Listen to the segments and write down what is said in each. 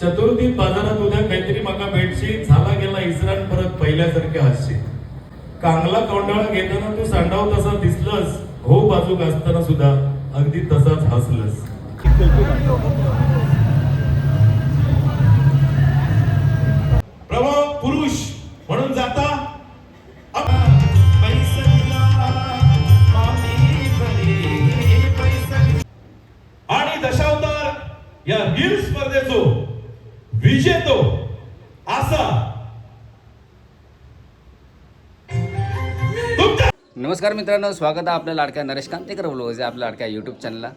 चतुर्थी बाजारात उद्या काहीतरी माका भेटशी झाला गेला इस्राण परत पहिल्यासारखे हसशी. कांगला कौंडाळा घेताना तू सांडाव तसा दिसलंस हो बाजूक असताना सुद्धा अगदी तसाच हसलस. प्रभाव पुरुष म्हणून जाता नमस्कार मित्रांनो स्वागत आहे आपल्या लाडक्या नरेश कांतेकर ब्लॉग आपल्या लाडक्या यूट्यूब चॅनलला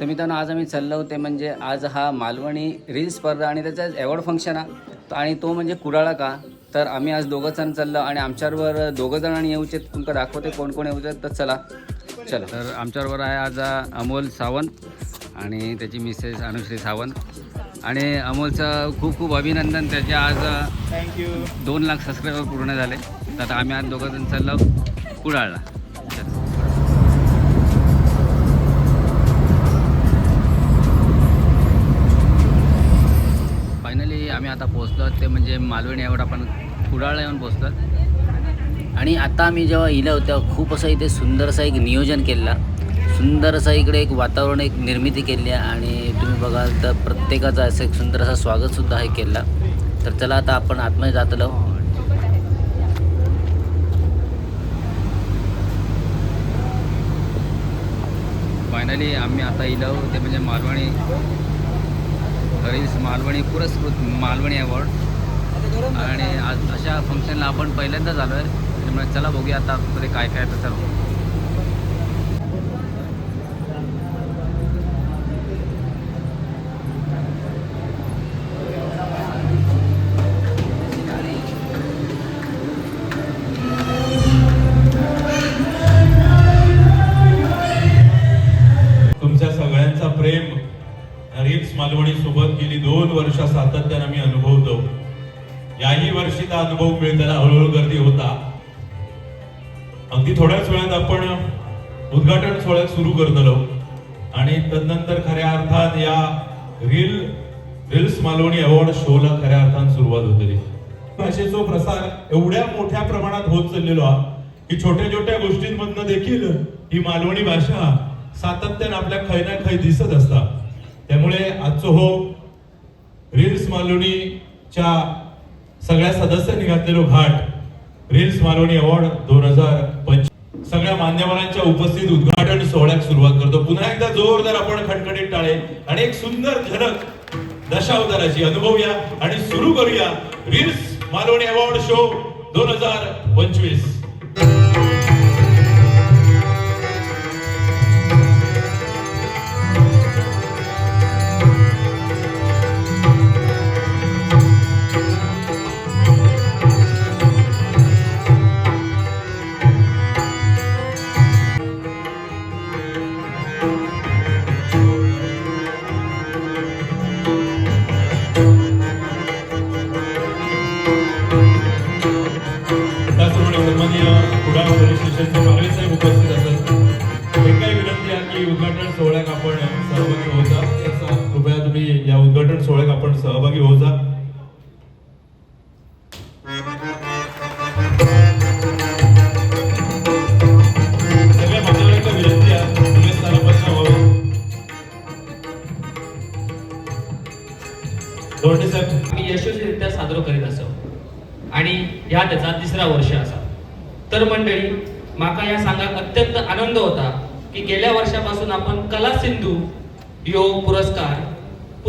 तर मित्रांनो आज आम्ही चाललो ते म्हणजे आज हा मालवणी रील स्पर्धा आणि त्याचा अवॉर्ड फंक्शन आहे आणि तो म्हणजे कुडाळा का? तर आम्ही आज दोघं जण चाललो आणि आमच्याबरोबर दोघं जणांनी येऊचे तुमका दाखवते कोण कोण येऊचे तर चला. चला. तर आमच्याबरोबर आहे आज अमोल सावंत आणि त्याची मिसेस अनुश्री सावंत. आणि अमोलचं खूप खूप अभिनंदन त्याचे आज थँक्यू दोन लाख सबस्क्रायबर पूर्ण झाले. तर आता आम्ही आज दोघं जण चाललो कुडाळला. आता पोचलो ते म्हणजे मालवणी एवढं आपण कुडाळला येऊन पोचलो आणि आता आम्ही जेव्हा इलं होतं खूप असं इथे सुंदरसा एक नियोजन केलेला. सुंदर असं इकडे एक वातावरण एक निर्मिती केली आहे आणि तुम्ही बघाल तर प्रत्येकाचा असं एक सुंदर असा स्वागतसुद्धा हे केला तर चला आता आपण आतमध्ये जातलो फायनली आम्ही आता इलो ते म्हणजे मालवणी. रील्स मालवणी पुरस्कृत मालवणी अवॉर्ड आणि आज अशा फंक्शनला आपण पहिल्यांदाच आलो आहे त्यामुळे चला बघूया आता आतमध्ये काय काय तर अनुभव मिळेल त्याला हळूहळू गर्दी होता अगदी थोड्याच वेळात आपण उद्घाटन सोहळ्यात सुरू करतलो. आणि तदनंतर खऱ्या अर्थात या रील रिल्स मालवणी अवॉर्ड शोला खऱ्या अर्थान सुरुवात होतली भाषेचा प्रसार एवढ्या मोठ्या प्रमाणात होत चाललेलो हा की छोट्या छोट्या गोष्टींमधनं देखील ही मालवणी भाषा सातत्यानं आपल्या खै ना खै दिसत असतात. त्यामुळे आजचं हो रील्स मालवणीच्या सगळ्या सदस्यांनी घातलेलो घाट. रील्स मालवणी अवॉर्ड दोन हजार पंचवीस. सगळ्या मान्यवरांच्या उपस्थित उद्घाटन सोहळ्यात सुरुवात करतो. पुन्हा एकदा जोरदार आपण खणखणीत टाळे आणि एक सुंदर झलक दशावताराची अनुभवूया आणि सुरू करूया रील्स मालवणी अवॉर्ड शो दोन हजार पंचवीस.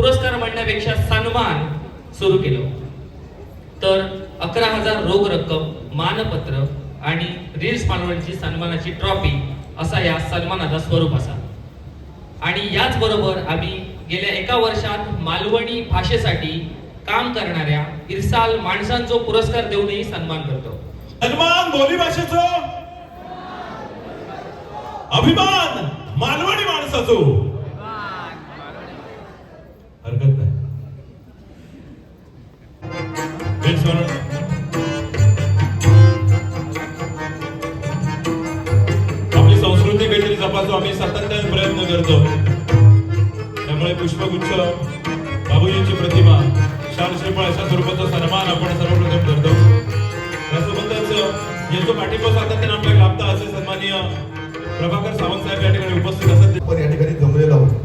पुरस्कार म्हणण्यापेक्षा सन्मान सुरू केलं. तर अकरा हजार रोख रक्कम मानपत्र आणि रील्स मालवणची सन्मानाची ट्रॉफी असा या सन्मानाचा स्वरूप असा. आणि याच बरोबर आम्ही गेल्या एका वर्षात मालवणी भाषेसाठी काम करणाऱ्या इरसाल माणसांचो पुरस्कार देऊनही सन्मान करतो. सन्मान बोली भाषेचो. अभिमान मालवणी माणसाचो. हरकत नाही. आपली संस्कृती काहीतरी जपासो आम्ही सातत्याने प्रयत्न करतो. त्यामुळे पुष्पगुच्छ बाबूजींची प्रतिमा शाल श्रीफळ अशा स्वरूपाचा सन्मान आपण सर्वप्रथम करतो. त्यासोबतच यांचं पाठिंबा सातत्याने आपल्याला लाभता असे सन्माननीय प्रभाकर सावंत साहेब या ठिकाणी उपस्थित असतात पण या ठिकाणी जमलेला होता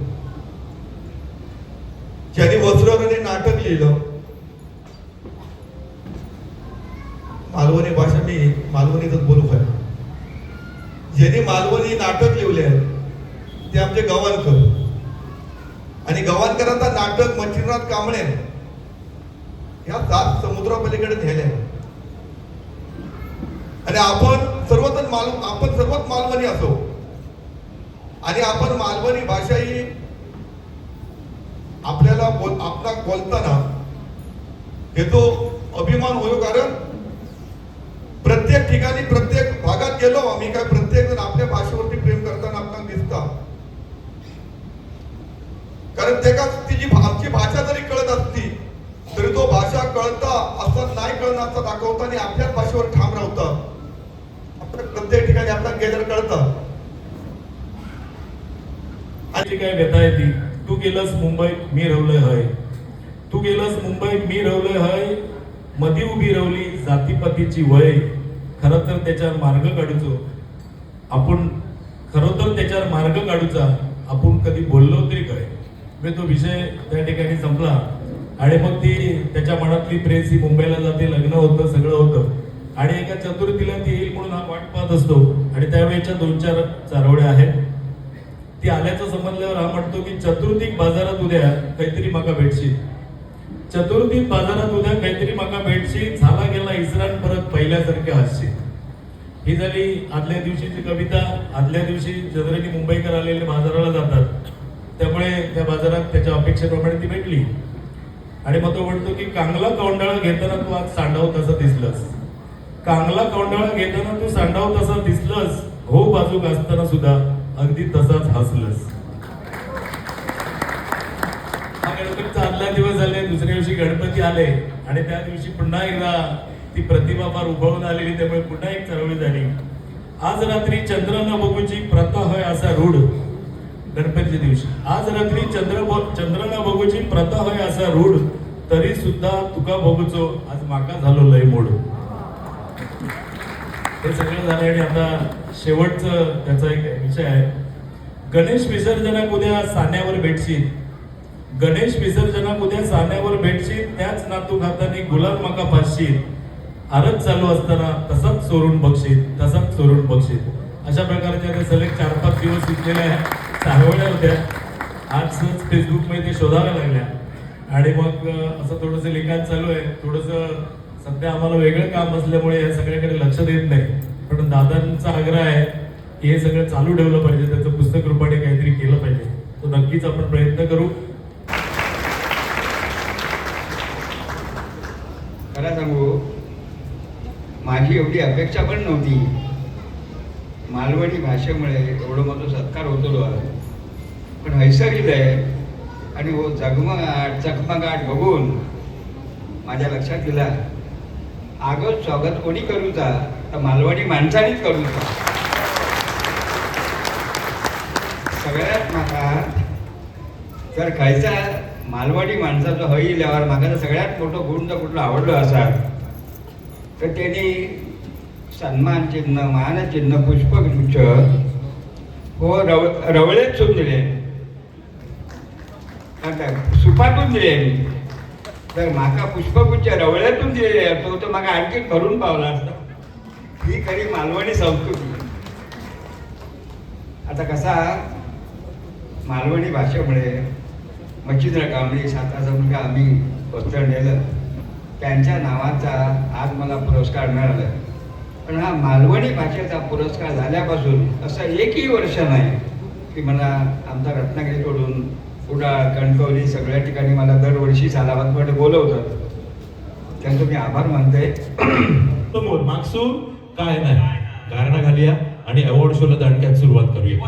ज्यांनी वस्त्रहरणे नाटक लिहिलं मालवणी भाषा मी मालवणीतच बोलू काय ज्यांनी मालवणी नाटक लिहिले ते आमचे गव्हाणकर आणि गव्हाणकरांचा नाटक मच्छिंद्रनाथ कांबळे ह्या सात समुद्रापलीकडे नेले आणि आपण सर्वजण माल आपण सर्वच मालवणी असो आणि आपण मालवणी भाषा ही आपल्याला बोल आपला बोलताना हे अभिमान होयो कारण प्रत्येक ठिकाणी प्रत्येक भागात गेलो आम्ही काय प्रत्येक जण आपल्या भाषेवरती प्रेम करताना आपण दिसता कारण ते का तिची आमची भाषा जरी कळत असती तरी तो भाषा कळता असं नाही कळणं असं दाखवता आणि आपल्याच भाषेवर ठाम राहता आपल्या प्रत्येक ठिकाणी आपल्याला गेल्यावर कळतं. आणि काय घेता येते गेलस मुंबईत मी रवलंय हय. तू गेलस मुंबईत मी रवलंय हय. मधी उभी रवली जातीपातीची वय. खर तर त्याच्यावर मार्ग काढूचो. आपण खरं तर त्याच्यावर मार्ग काढूचा. आपण कधी बोललो तरी काय. म्हणजे तो विषय त्या ठिकाणी संपला. आणि मग ती त्याच्या मनातली प्रेस ही मुंबईला जाते लग्न होतं सगळं होतं. आणि एका चतुर्थीला ती येईल म्हणून हा वाट पाहत असतो. आणि त्यावेळेच्या दोन चार चारोळ्या आहेत. ती आल्याचं समजल्यावर हा म्हणतो की चतुर्थीक बाजारात उद्या काहीतरी माका भेटशी. चतुर्थीक बाजारात उद्या काहीतरी माका भेटशी झाला गेला इस्राण परत पहिल्यासारखे हसशी. ही झाली आदल्या दिवशीची कविता. आदल्या दिवशी जनरली मुंबईकर आलेले बाजाराला जातात. त्यामुळे त्या बाजारात त्याच्या अपेक्षेप्रमाणे ती भेटली. आणि मग तो म्हणतो की कांगला कौंडाळा घेताना तू आज सांडाव तसं दिसलंस. कांगला कौंडाळा घेताना तू सांडाव तसा दिसलंस. हो बाजूक असताना सुद्धा अगदी तसाच हसलंस. हा गणपतीचा आदला दिवस झाले दुसऱ्या दिवशी गणपती आले आणि त्या दिवशी पुन्हा एकदा ती प्रतिभा फार उभवून आलेली त्यामुळे पुन्हा एक चळवळी झाली. आज रात्री चंद्र न बघूची प्रथा होय असा रूढ गणपतीच्या दिवशी. आज रात्री चंद्र चंद्र न बघूची प्रथा होय असा रूढ तरी सुद्धा तुका बघूचो आज माका झालो लय मोड. हे सगळं झालं आणि आता शेवटचं त्याचा एक विषय आहे. गणेश विसर्जनाक उद्या सान्यावर भेटशील. गणेश विसर्जनाक उद्या सान्यावर भेटशील त्याच नातू घाताने गुलाब मका पाचशील आरत चालू असताना तसंच चोरून बघशील तसंच चोरून बघशील. अशा प्रकारच्या त्या सलग चार पाच दिवस इथलेल्या चारवड्या होत्या. आज सहज फेसबुकमध्ये ते शोधाव्या लागल्या. आणि मग असं थोडंसं लिखाण चालू आहे. थोडंसं सध्या आम्हाला वेगळं काम असल्यामुळे या सगळ्याकडे लक्ष देत नाही. पण दादांचा आग्रह आहे की हे सगळं चालू ठेवलं पाहिजे त्याचं पुस्तक रूपाने काहीतरी केलं पाहिजे. तो नक्कीच आपण प्रयत्न करू. खरं सांगू माझी एवढी अपेक्षा पण नव्हती. मालवणी भाषेमुळे एवढं मोठं सत्कार होतो पण हैसरील आहे आणि हो जगमगाट चकमगाट बघून माझ्या लक्षात गेला. आगत स्वागत कोणी करूचा तर मालवणी माणसांनीच करूचा सगळ्यात म्हाका जर खायचा मालवणी माणसाचो हय इल्यावर म्हाका सगळ्यात मोठो गुण जर कुठलो आवडलो आसा तर त्यांनी सन्मान चिन्ह मानचिन्ह पुष्पगुच्छ हो रव रवळेच दिले. आता सुपातून दिले तर माका पुष्पगुच्छ रवळ्यातून दिलेले असतो तर माका आणखी भरून पावला असता. ही खरी मालवणी संस्कृती. आता कसा मालवणी भाषेमुळे मच्छिंद्र कांबळी साताचा मुलगा आम्ही वस्त्र नेलं. त्यांच्या नावाचा आज मला पुरस्कार मिळाला. पण हा मालवणी भाषेचा पुरस्कार झाल्यापासून असं एकही वर्ष नाही की मला आमचा रत्नागिरीकडून कुडाळ कणकवली सगळ्या ठिकाणी मला दरवर्षी सालाबादमध्ये बोलवतात. त्यांचं मी आभार मानते समोर मागसू काय नाही. गारणा घालूया आणि अवॉर्ड शोला दणक्यात सुरुवात करूया.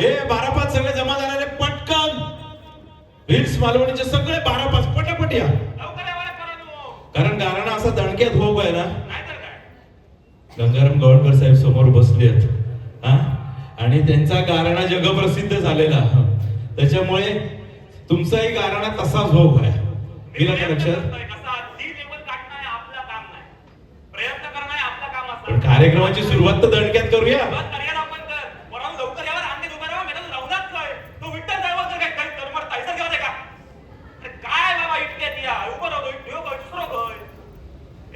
ए बारा पाच सगळे जमा झालेले पटकन. व्हील्स मालवणीचे सगळे बारा पाच पटापट या. कारण गारणा असा दणक्यात हो आहे ना. गंगाराम गवळकर साहेब समोर बसले आहेत हा? आणि त्यांचा गाराणा जगप्रसिद्ध झालेला. त्याच्यामुळे तुमचाही गाराणा तसाच आहे. गेलं का लक्षात? हे पण कार्यक्रमाची सुरुवात तर दणक्यात करूया सुरुवात करूया आपण तर वरून लवकर यावर अंगणी उभा राहा मेडल राहूनच काय तो विठ्ठल साहेबांचं काय काही तर मरता इथं घेऊ दे का अरे काय बाबा इटके दिया उभं राहतो इटके काय दुसरं काय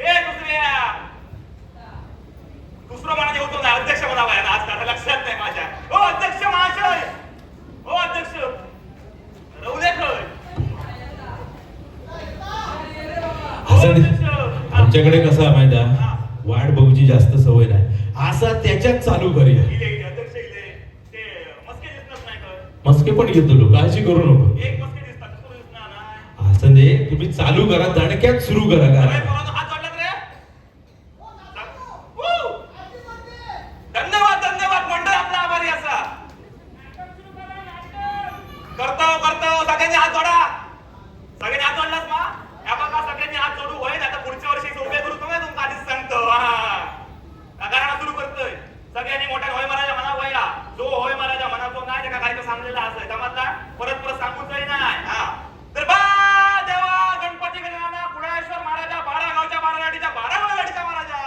ए दुसऱ्या दुसरं म्हणा येऊ तो नाही अध्यक्ष म्हणावा याला आज आता लक्षात नाही माझ्या हो अध्यक्ष महाशय हो अध्यक्ष राहू दे खय हो असं अध्यक्ष हा. आमच्याकडे कसं आहे माहिती आहे? वाट बघूची जास्त सवय नाही. असा त्याच्यात चालू करूया. मस्के पण येतो लोक. काळजी करू नको. असं दे तुम्ही चालू करा. दणक्यात सुरू करा. अरे करा पोरांनो, हात जोडलात रे वू! धन्यवाद धन्यवाद मंडळ आपला आभारी असा करतो करतो सगळ्यांनी हात जोडा सगळ्यांनी हात जोडलास मा या बघा सगळ्यांनी हात जोडू होय आता पुढच्या वर्षी उभे करू तुम्ही तुमका आधीच सांगतो गाणं सुरू करतोय सगळ्यांनी मोठ्या होय महाराजा म्हणा वयला जो होय महाराजा म्हणा तो नाही त्याला काय सांगलेला असं त्यामधला परत परत सांगून जाई नाही हा. तर बा देवा गणपती गणना कुळेश्वर महाराजा बारा गावच्या बारा गाडीच्या बारा गाव गाडीचा महाराजा.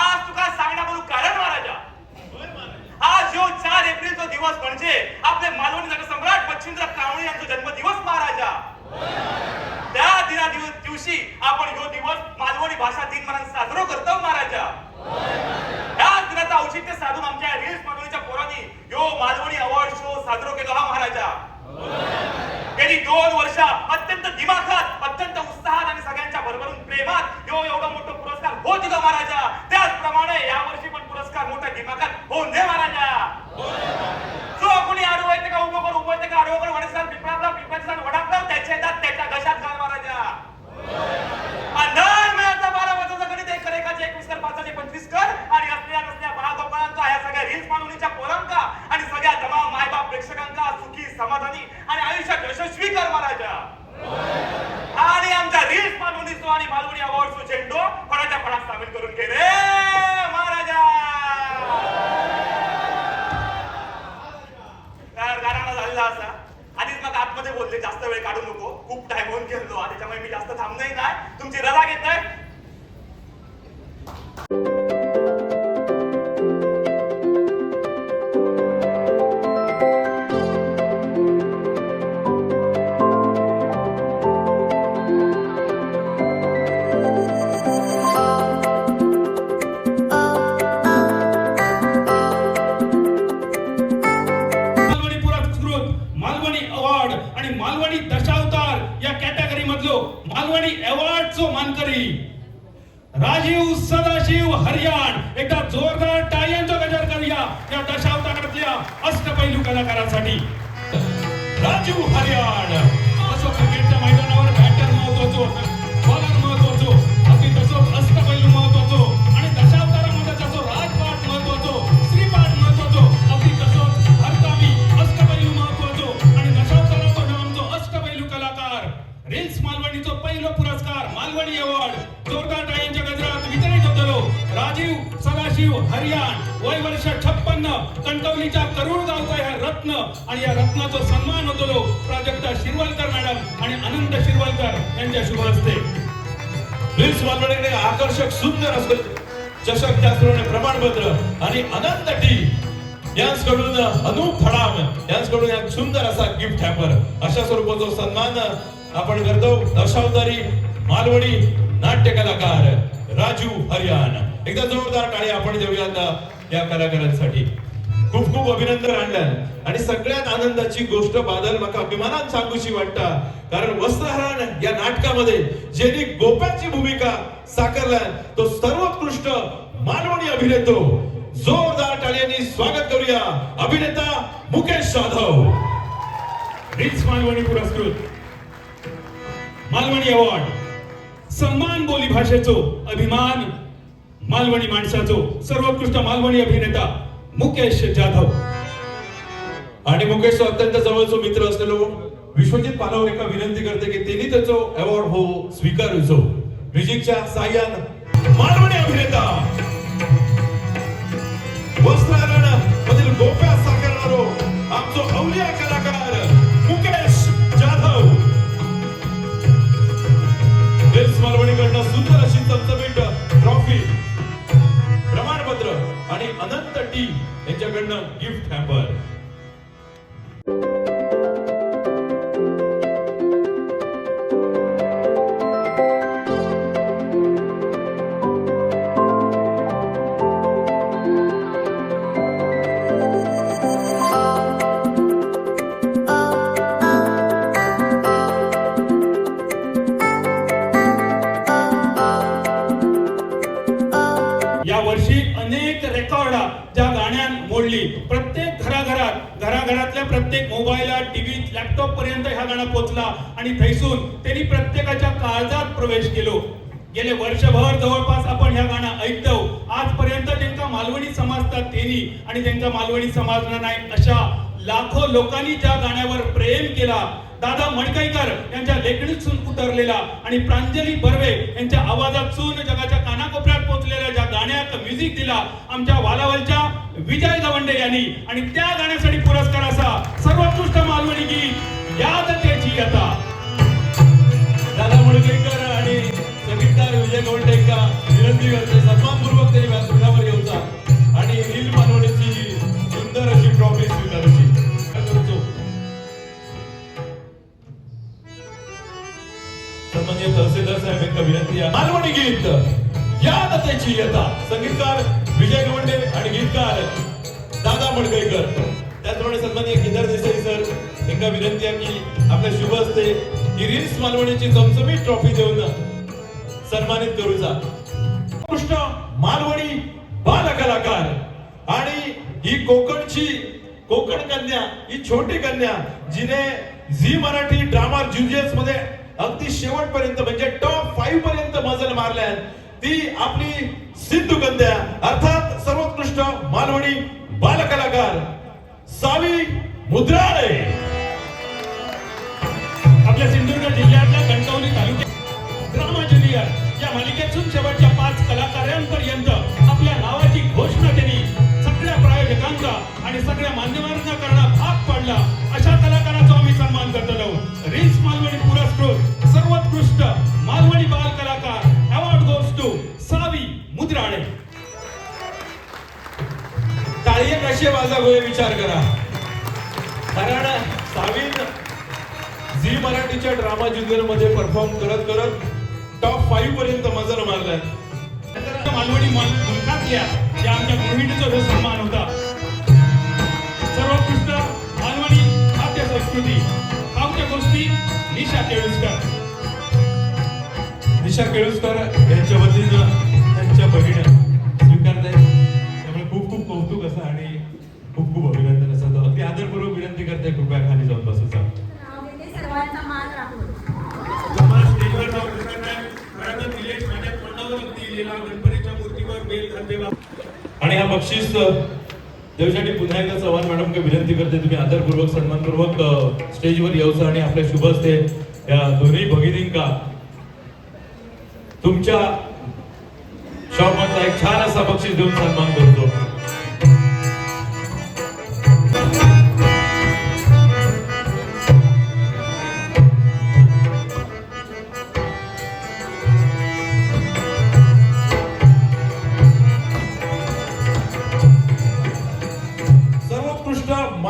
आज तुका सांगण्या बोलू कारण महाराजा. आज जो चार एप्रिलचा दिवस म्हणजे आपले मालवणी सम्राट बच्छिंद्र कावळे यांचा जन्मदिवस महाराजा. त्या दिना दिव- दिवशी आपण यो दिवस मालवणी भाषा दिन म्हणून साजरा करतो महाराजा या दिनाचं औचित्य साधून आमच्या रील्स मालवणीच्या पोरांनी यो मालवणी अवॉर्ड शो साजरो केलो हा महाराजा गेली दोन वर्ष अत्यंत दिमाखात अत्यंत उत्साहात आणि सगळ्यांच्या भरभरून प्रेमात यो एवढा मोठा पुरस्कार होत दिला महाराजा त्याचप्रमाणे या वर्षी पण पुरस्कार मोठ्या दिमाखात होऊन रत्न आणि या रत्नाचा सन्मान होतलो प्राजक्ता शिरवलकर मॅडम आणि अनंत शिरवलकर यांच्या शुभ हस्ते. रील्स मालवणीकडे आकर्षक सुंदर असं चषक त्याचप्रमाणे प्रमाणपत्र आणि अनंत टी. यांच्याकडून अनूप फडाम यांच्याकडून एक सुंदर असा गिफ्ट हॅपर. अशा स्वरूपाचा सन्मान आपण करतो दशावतारी मालवणी नाट्य कलाकार राजू हरियाण. एकदा जोरदार टाळी आपण देऊयात या कलाकारांसाठी. खूप खूप अभिनंदन आणलं आणि सगळ्यात आनंदाची गोष्ट बादल माका अभिमानात सांगूशी वाटता. कारण वस्त्रहरण या नाटकामध्ये ज्यांनी गोप्याची भूमिका साकारला तो सर्वोत्कृष्ट मालवणी अभिनेतो. जोरदार टाळ्यांनी स्वागत करूया अभिनेता मुकेश जाधव. रील्स मालवणी पुरस्कृत. मालवणी अवॉर्ड. सन्मान बोली भाषेचो अभिमान मालवणी माणसाचो. सर्वोत्कृष्ट मालवणी अभिनेता मुकेश जाधव. आणि मुकेश अत्यंत जवळचो मित्र असलेलो विश्वजित पालावर एका विनंती करते की त्यांनी त्याचो अवॉर्ड हो स्वीकारूचो. म्युझिकच्या साह्यान. मालवणी अभिनेता. वस्त्रारण मधील गोप्या साकारणारो आमचो अवलिया कलाकार मुकेश जाधव. वेल्स मालवणीकडनं सुंदर अशी चमचमीट ट्रॉफी यांच्याकडनं गिफ्ट हॅम्पर घराघरातल्या प्रत्येक मोबाईला टीव्ही लॅपटॉप पर्यंत ह्या गाणं पोचला आणि थैसून त्यांनी प्रत्येकाच्या काळजात प्रवेश केलो. गेले वर्षभर जवळपास आपण ह्या गाणं ऐकतो. आजपर्यंत त्यांचा मालवणी समाजतात त्यांनी आणि त्यांचा मालवणी समाजला नाही अशा लाखो लोकांनी ज्या गाण्यावर प्रेम केला. दादा मणकाईकर यांच्या लेखणीतून उतरलेला आणि प्रांजली बर्वे यांच्या आवाजातून जगाच्या कानाकोपऱ्यात गाण्यात म्युझिक दिला आमच्या वालावलच्या विजय गवंडे यांनी. आणि त्या गाण्यासाठी पुरस्कार असा सर्वोत्कृष्ट मालवणी गीत याद त्याची आता. दादा मुळगेकर आणि संगीतकार विजय गवंडे यांका विनंती करते सन्मानपूर्वक ते व्यासपीठावर येऊचा आणि नील मालवणीची सुंदर अशी ट्रॉफी स्वीकारायची काय करूचो? तहसीलदार साहेब एक विनंती आहे मालवणी गीत. याद त्याची येता संगीतकार विजय गवंडे आणि गीतकार दादा मडकईकर. त्याचप्रमाणे सन्माननीय केदार देसाई सर एका विनंती आहे की आपल्या शुभ असते ही रिल्स मालवणीची चमचमीत ट्रॉफी देऊन सन्मानित करूचा कृष्ण मालवणी बाल कलाकार आणि ही कोकणची कोकण कन्या ही छोटी कन्या जिने झी मराठी ड्रामा ज्युजियसमध्ये अगदी शेवटपर्यंत म्हणजे टॉप फाईव्ह पर्यंत मजल मारल्या ती आपली सिंधू कन्या अर्थात सर्वोत्कृष्ट मालवणी बालकलाकार सावी मुद्राळे. आपल्या सिंधुदुर्ग जिल्ह्यातल्या कणकवली तालुक्यात ड्रामा ज्युनियर या मालिकेतून शेवटच्या पाच कलाकारांपर्यंत आपल्या नावाची घोषणा त्यांनी सगळ्या प्रायोजकांचा आणि सगळ्या मान्यवरांना करणं भाग पडला. अशा कलाकाराचा आम्ही सन्मान करतो. रील्स मालवणी पुरस्कृत सर्वोत्कृष्ट मालवणी बाल टाळी वाजा गोय? विचार करा. कारण सावीन झी मराठीच्या ड्रामा ज्युनियरमध्ये परफॉर्म करत करत टॉप फाईव्ह पर्यंत मजल मारलाय. मालवणी मुल- मुलखातल्या या आमच्या गृहिणीचा जो सन्मान होता. सर्वोत्कृष्ट मालवणी खाद्य संस्कृती आमच्या गोष्टी निशा केळुसकर. निशा केळुसकर यांच्या वतीनं त्यांच्या बहिण स्वीकारताय त्यामुळे असं आणि खूप खूप अभिनंदन असं. अगदी आदरपूर्वक विनंती करते कृपया खाली जाऊन बसायचा आणि हा बक्षीस देवसाठी पुन्हा एकदा चव्हाण मॅडम विनंती करते तुम्ही आदरपूर्वक सन्मानपूर्वक स्टेजवर यायचं आणि आपल्या शुभ हस्ते या दोन्ही भगिनींका तुमच्या शॉप मधला एक छान असा बक्षीस देऊन सन्मान करतो.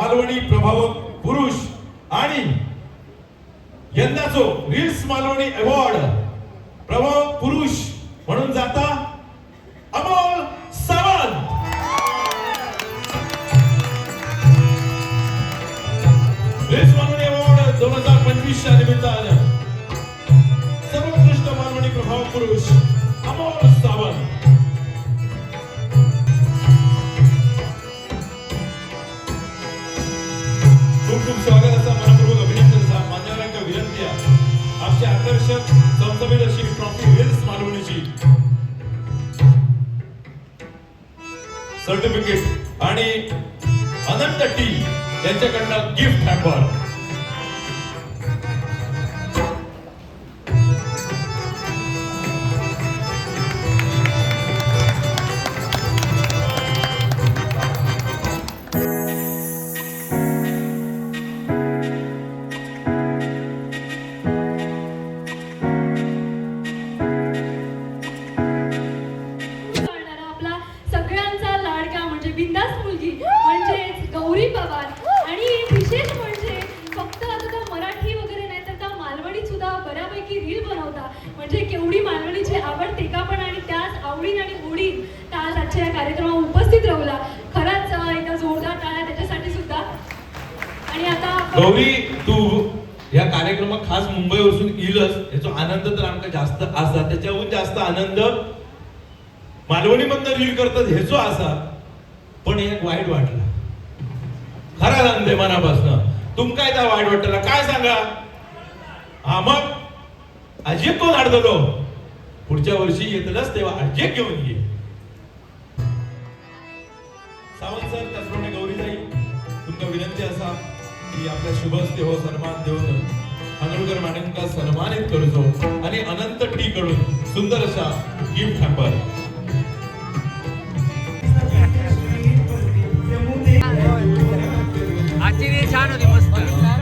मालवणी प्रभावक पुरुष आणि यंदाचो रिल्स मालवणी अवॉर्ड प्रभावक पुरुष म्हणून जाता सर्टिफिकेट आणि अनंत टी यांच्याकडनं गिफ्ट हॅम्पर मालवणी बंदर रील करतात हेचो असा पण एक वाईट वाटला. खरा सांगते मनापासून. तुमका एकदा वाईट वाटला? काय सांगा? हा मग अजिब कोण अडकलो पुढच्या वर्षी येतलंच तेव्हा अजिब घेऊन ये. सावंत सर त्याचप्रमाणे गौरी गौरीताई तुमका विनंती असा की आपल्या शुभस्ते हो सन्मान देऊन अनुरकर मॅडमका सन्मानित करूचो आणि अनंत टी कडून सुंदर अशा गिफ्ट हांपर 今天缠着你们死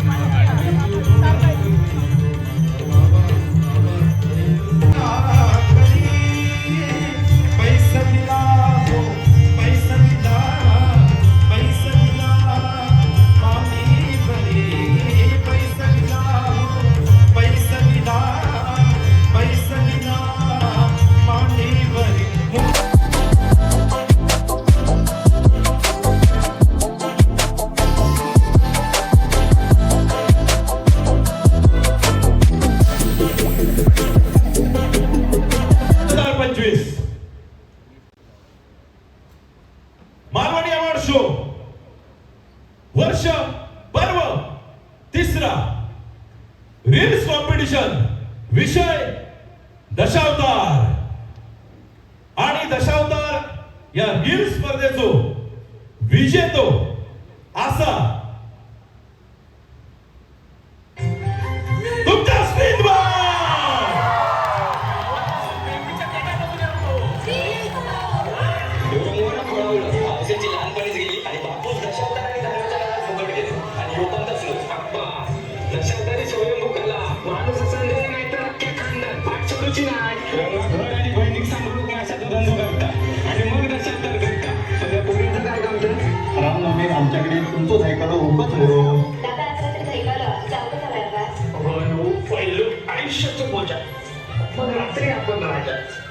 पण रात्री आपण राहायचं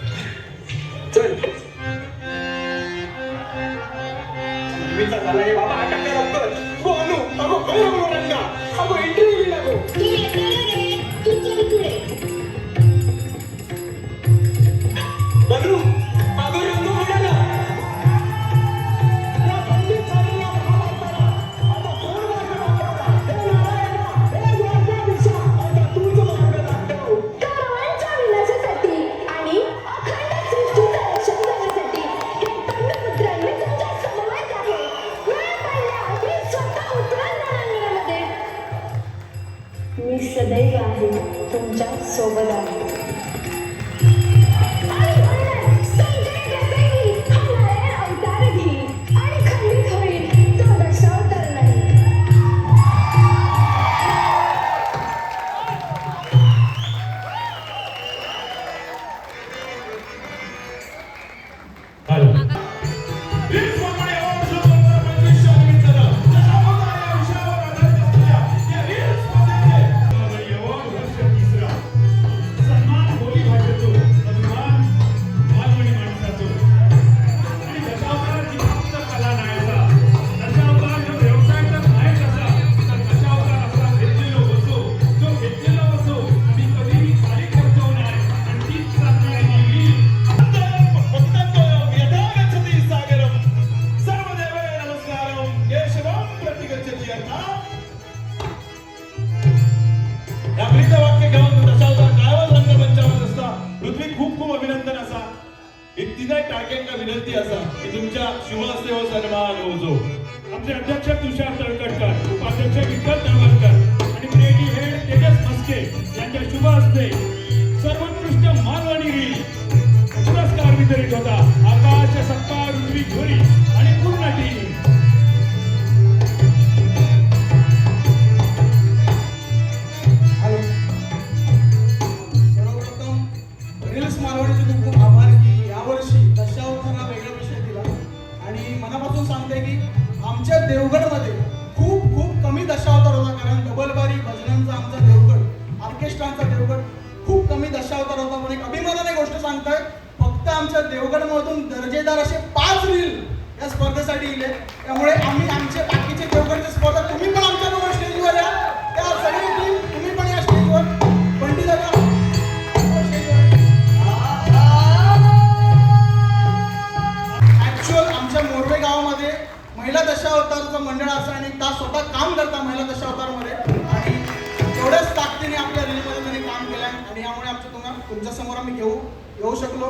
आणि यामुळे आमच्या तुम्हाला तुमच्यासमोर आम्ही घेऊ येऊ शकलो.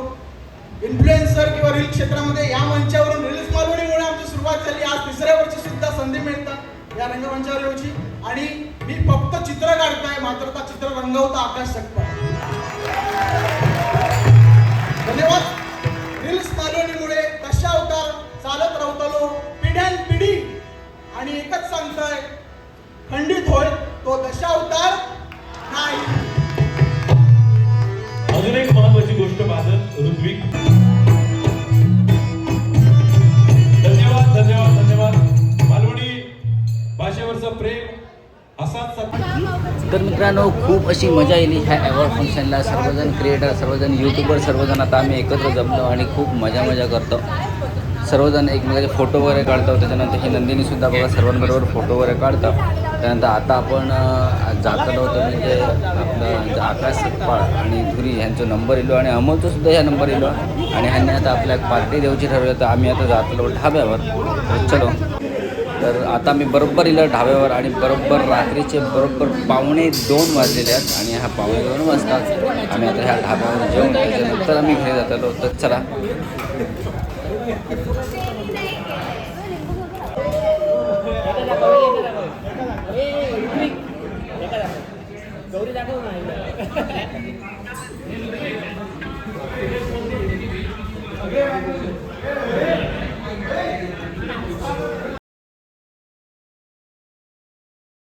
इन्फ्लुएन्सर किंवा रील क्षेत्रामध्ये या मंचावरून रील्स मालवणीमुळे आमची सुरुवात झाली. आज तिसऱ्या वर्षी सुद्धा संधी मिळतात या रंगमंचावर येऊची. आणि मी फक्त चित्र काढताय मात्र त्या चित्र रंगवता आकाश सकता धन्यवाद. रील्स मालवणीमुळे अवतार चालत राहतलो. पिढ्यान पिढी. आणि एकच सांगताय खंडित होय तो दशावतार नाही. अजून एक महत्वाची गोष्ट माझं ऋत्विक. धन्यवाद धन्यवाद धन्यवाद. मालवणी भाषेवरचं प्रेम असाच तर मित्रांनो खूप अशी मजा येईल ह्या अवॉर्ड फंक्शनला सर्वजण क्रिएटर सर्वजण यूट्यूबर सर्वजण आता आम्ही एकत्र जमलो आणि खूप मजा मजा करतो. सर्वजण एकमेकाचे फोटो वगैरे काढतो. त्याच्यानंतर ही नंदिनीसुद्धा बघा सर्वांबरोबर फोटो वगैरे काढतात. त्यानंतर आता आपण अं, जातलो होतो म्हणजे आपलं आकाश सकपाळ आणि धुरी ह्यांचा नंबर येलो आणि अमोलचा सुद्धा ह्या नंबर येलो आणि ह्यांनी आता आपल्या पार्टी द्यायची ठरवलं. तर आम्ही आता जातलो ढाब्यावर. तर चलो. तर आता मी बरोबर इलं ढाब्यावर आणि बरोबर रात्रीचे बरोबर पावणे दोन वाजलेले आहेत आणि ह्या पावणे दोन वाजताच आम्ही आता ह्या ढाब्यावर जेवण त्याच्यानंतर आम्ही घरी जातलो तर चला.